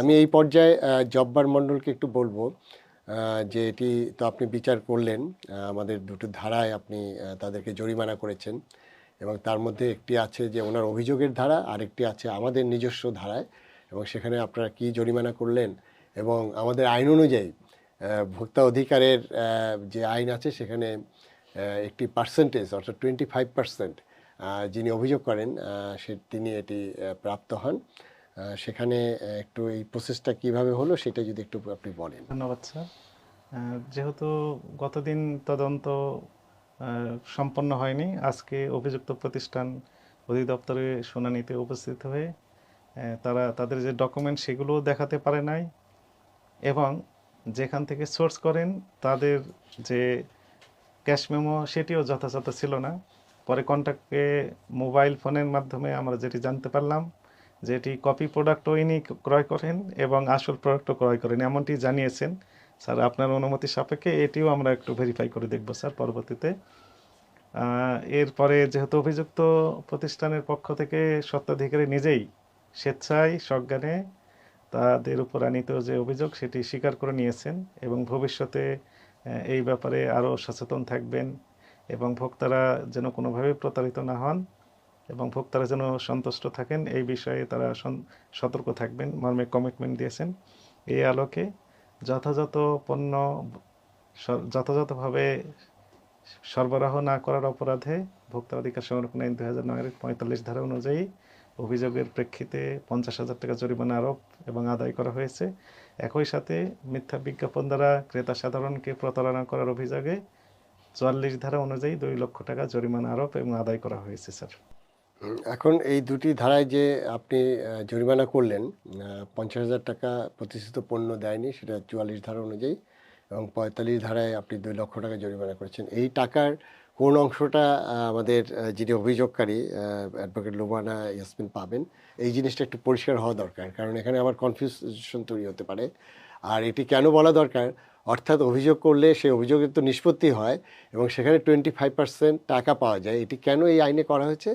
আমি এই পর্যায়ে জব্বার মণ্ডলকে একটু বলব যে এটি তো আপনি বিচার করলেন আমাদের দুটো ধারায় আপনি তাদেরকে জরিমানা করেছেন এবং তার মধ্যে একটি আছে যে ওনার অভিযোগের ধারা আরেকটি আছে আমাদের নিজস্ব ধারায় এবং সেখানে আপনারা কি জরিমানা করলেন এবং আমাদের আইন অনুযায়ী ভোক্তা অধিকারের যে আইন আছে সেখানে একটি পার্সেন্টেজ অর্থাৎ টোয়েন্টি ফাইভ পার্সেন্ট যিনি অভিযোগ করেন সে তিনি এটি প্রাপ্ত হন। সেখানে একটু এই প্রসেসটা কীভাবে হলো সেটা যদি একটু আপনি বলেন। ধন্যবাদ, স্যার। যেহেতু গতদিন তদন্ত সম্পন্ন হয়নি, আজকে অভিযুক্ত প্রতিষ্ঠান অধিদপ্তরে শুনানিতে উপস্থিত হয়ে তারা তাদের যে ডকুমেন্ট সেগুলো দেখাতে পারে নাই এবং যেখান থেকে সোর্স করেন, তাদের যে ক্যাশ মেমো সেটিও যথাযথ ছিল না। পরে কন্ট্যাক্টে মোবাইল ফোনের মাধ্যমে আমরা যেটি জানতে পারলাম যে এটি কপি প্রোডাক্টও ইনি ক্রয় করেন এবং আসল প্রোডাক্টও ক্রয় করেন, এমনটি জানিয়েছেন। স্যার, আপনার অনুমতি সাপেক্ষে এটিও আমরা একটু ভেরিফাই করে দেখব, স্যার, পরবর্তীতে। এরপরে যেহেতু অভিযুক্ত প্রতিষ্ঠানের পক্ষ থেকে সত্ত্বাধিকারী নিজেই স্বেচ্ছায় সজ্ঞানে তাদের উপর আনিত যে অভিযোগ, সেটি স্বীকার করে নিয়েছেন এবং ভবিষ্যতে এই ব্যাপারে আরও সচেতন থাকবেন এবং ভোক্তারা যেন কোনোভাবে প্রতারিত না হন। এবং ভোক্তারা যেন সন্তুষ্ট থাকেন, এই বিষয়ে তারা সতর্ক থাকবেন, মর্মে কমিটমেন্ট দিয়েছেন। এই আলোকে যথাযথ পণ্য যথাযথভাবে সরবরাহ না করার অপরাধে ভোক্তা অধিকার সংরক্ষণ আইন দুই হাজার নয়ের পঁয়তাল্লিশ ধারা অনুযায়ী অভিযোগের প্রেক্ষিতে পঞ্চাশ হাজার টাকা জরিমানা আরোপ এবং আদায় করা হয়েছে। একই সাথে মিথ্যা বিজ্ঞাপন দ্বারা ক্রেতা সাধারণকে প্রতারণা করার অভিযোগে চুয়াল্লিশ ধারা অনুযায়ী দুই লক্ষ টাকা জরিমানা আরোপ এবং আদায় করা হয়েছে, স্যার। এখন এই দুটি ধারায় যে আপনি জরিমানা করলেন পঞ্চাশ হাজার টাকা প্রতিষ্ঠিত পণ্য দেয়নি, সেটা চুয়াল্লিশ ধারা অনুযায়ী এবং পঁয়তাল্লিশ ধারায় আপনি দুই লক্ষ টাকা জরিমানা করেছেন। এই টাকার কোন অংশটা আমাদের যিনি অভিযোগকারী অ্যাডভোকেট লোবানা ইয়াসমিন পাবেন, এই জিনিসটা একটু পরিষ্কার হওয়া দরকার, কারণ এখানে আমার কনফিউশন তৈরি হতে পারে। আর এটি কেন বলা দরকার? অর্থাৎ অভিযোগ করলে সেই অভিযোগের তো নিষ্পত্তি হয় এবং সেখানে টোয়েন্টি ফাইভ পার্সেন্ট টাকা পাওয়া যায়। এটি কেন এই আইনে করা হয়েছে?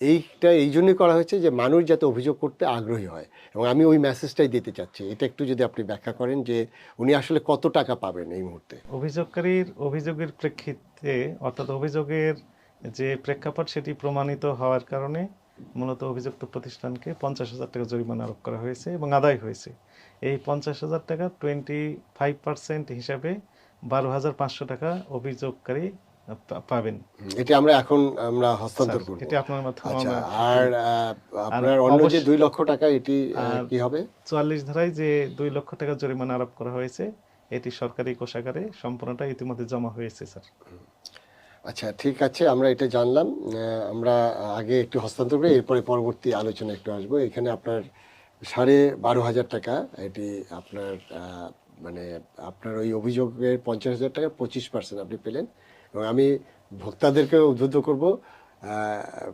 এইটা, এই জন্যই করা হয়েছে যে মানুষ যাতে অভিযোগ করতে আগ্রহী হয়। এবং আমি ওই মেসেজটাই দিতে চাচ্ছি। এটা একটু যদি আপনি ব্যাখ্যা করেন যে উনি আসলে কত টাকা পাবেন এই মুহূর্তে? অভিযোগকারীর, অভিযোগের প্রেক্ষিতে, অর্থাৎ অভিযোগের যে প্রেক্ষাপট সেটি প্রমাণিত হওয়ার কারণে মূলত অভিযুক্ত প্রতিষ্ঠানকে পঞ্চাশ হাজার টাকা জরিমানা আরোপ করা হয়েছে এবং আদায় হয়েছে। এই পঞ্চাশ হাজার টাকা টোয়েন্টি ফাইভ পার্সেন্ট হিসাবে বারো হাজার পাঁচশো টাকা অভিযোগকারী পাবেন। এটি আমরা এখন আমরা হস্তান্তর করব। এটি আপনার মাধ্যমে আচ্ছা আর আপনার অন্য যে অবশ্য- দুই লক্ষ টাকা এটি কি হবে? চুয়াল্লিশ ধারায় যে দুই লক্ষ টাকা জরিমানা আরোপ করা হয়েছে এটি সরকারি কোষাগারে সম্পূর্ণটা ইতিমধ্যে জমা হয়েছে স্যার। আচ্ছা ঠিক আছে আমরা এটা জানলাম। আমরা আগে একটু হস্তান্তর করে এরপরে পরবর্তী আলোচনা একটু আসব। এখানে আপনার সাড়ে বারো হাজার টাকা এটি আপনার আহ, মানে আপনার ওই অভিযোগের পঞ্চাশ হাজার টাকা পঁচিশ পার্সেন্ট আপনি পেলেন। এবং আমি ভোক্তাদেরকে উদ্বুদ্ধ করব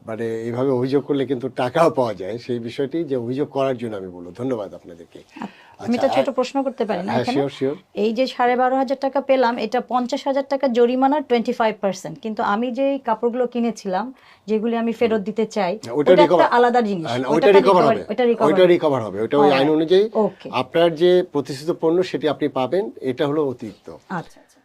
মানে এইভাবে অভিযোগ করলে কিন্তু টাকাও পাওয়া যায়। সেই বিষয়টি যে অভিযোগ করার জন্য আমি বলব। ধন্যবাদ আপনাদেরকে। আমি একটা আচ্ছা, ছোট প্রশ্ন করতে পারি না হ্যাঁ এই যে সাড়ে বারো হাজার টাকা পেলাম এটা পঞ্চাশ হাজার টাকা জরিমানার টোয়েন্টি ফাইভ পার্সেন্ট কিন্তু আমি যে কাপড়গুলো কিনেছিলাম যেগুলি আমি ফেরত দিতে চাই ওটা একটা আলাদা জিনিস। হ্যাঁ, ওটা রিকভার হবে। ওটা রিকভার হবে। ওটা ওই আইন অনুযায়ী আপনার যে প্রতিষ্ঠিত পণ্য সেটি আপনি পাবেন এটা হলো অতিরিক্ত। আচ্ছা আচ্ছা।